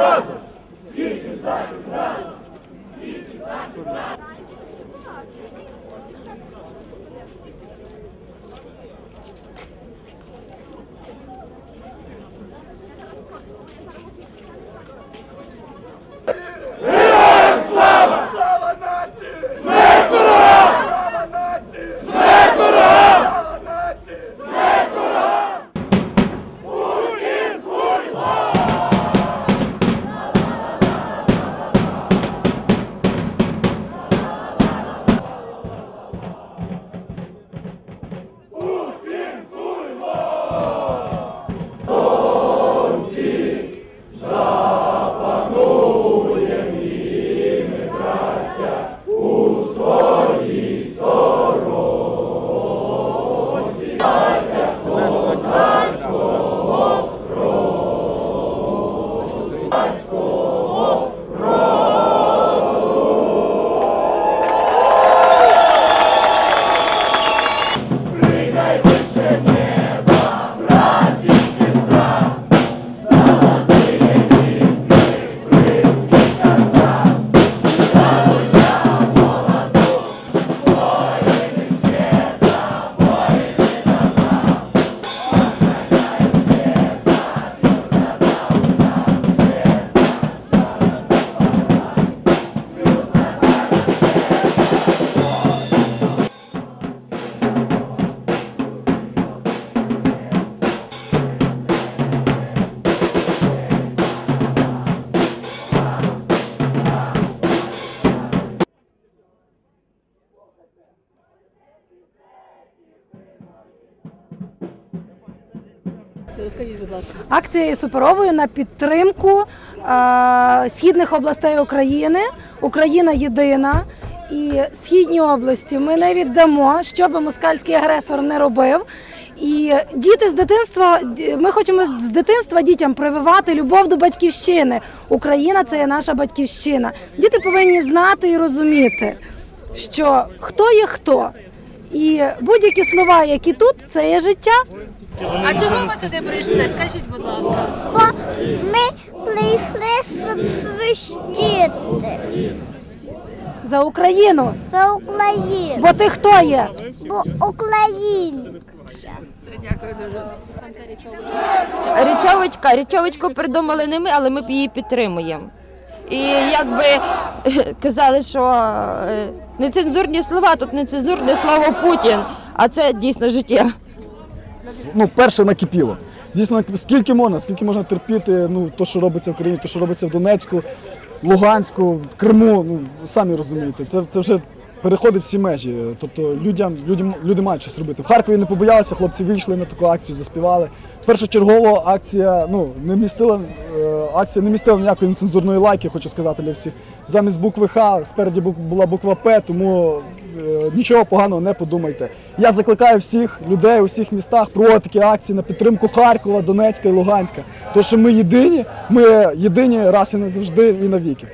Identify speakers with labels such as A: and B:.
A: Слава
B: Розкажіть, будь ласка.
C: Акція суперовою на підтримку е, східних областей України. Україна єдина. І східні області ми не віддамо, що би москальський агресор не робив. І діти з дитинства, ми хочемо з дитинства дітям прививати любов до батьківщини. Україна це є наша батьківщина. Діти повинні знати і розуміти, що хто є хто. І будь-які слова, які тут, це є життя.
B: А чого ви сюди прийшли? Скажіть, будь ласка.
D: Бо ми прийшли, щоб свищити
C: За Україну.
D: за Україну,
C: Бо ти хто є?
D: бо Україна.
B: Дякую дуже. Пан це Річович.
E: Річовочка, річовочку придумали не ми, але ми її підтримуємо. І якби казали, що е, нецензурні слова, тут нецензурне слово Путін, а це дійсно життя.
A: Ну, перше накипіло. Дійсно, скільки можна, скільки можна терпіти, ну, то, що робиться в країні, то, що робиться в Донецьку, Луганську, Криму, ну, самі розумієте, це, це вже переходить всі межі. Тобто людям, людям, люди мають щось робити. В Харкові не побоялися, хлопці вийшли на таку акцію, заспівали. Першочергово акція, ну, не містила, е, акція не містила ніякої нецензурної лайки, хочу сказати для всіх. Замість букви Х спереді була буква П, тому нічого поганого не подумайте. Я закликаю всіх людей у всіх містах проводити такі акції на підтримку Харкова, Донецька і Луганська. Тому що ми єдині, ми єдині раз і назавжди і навіки.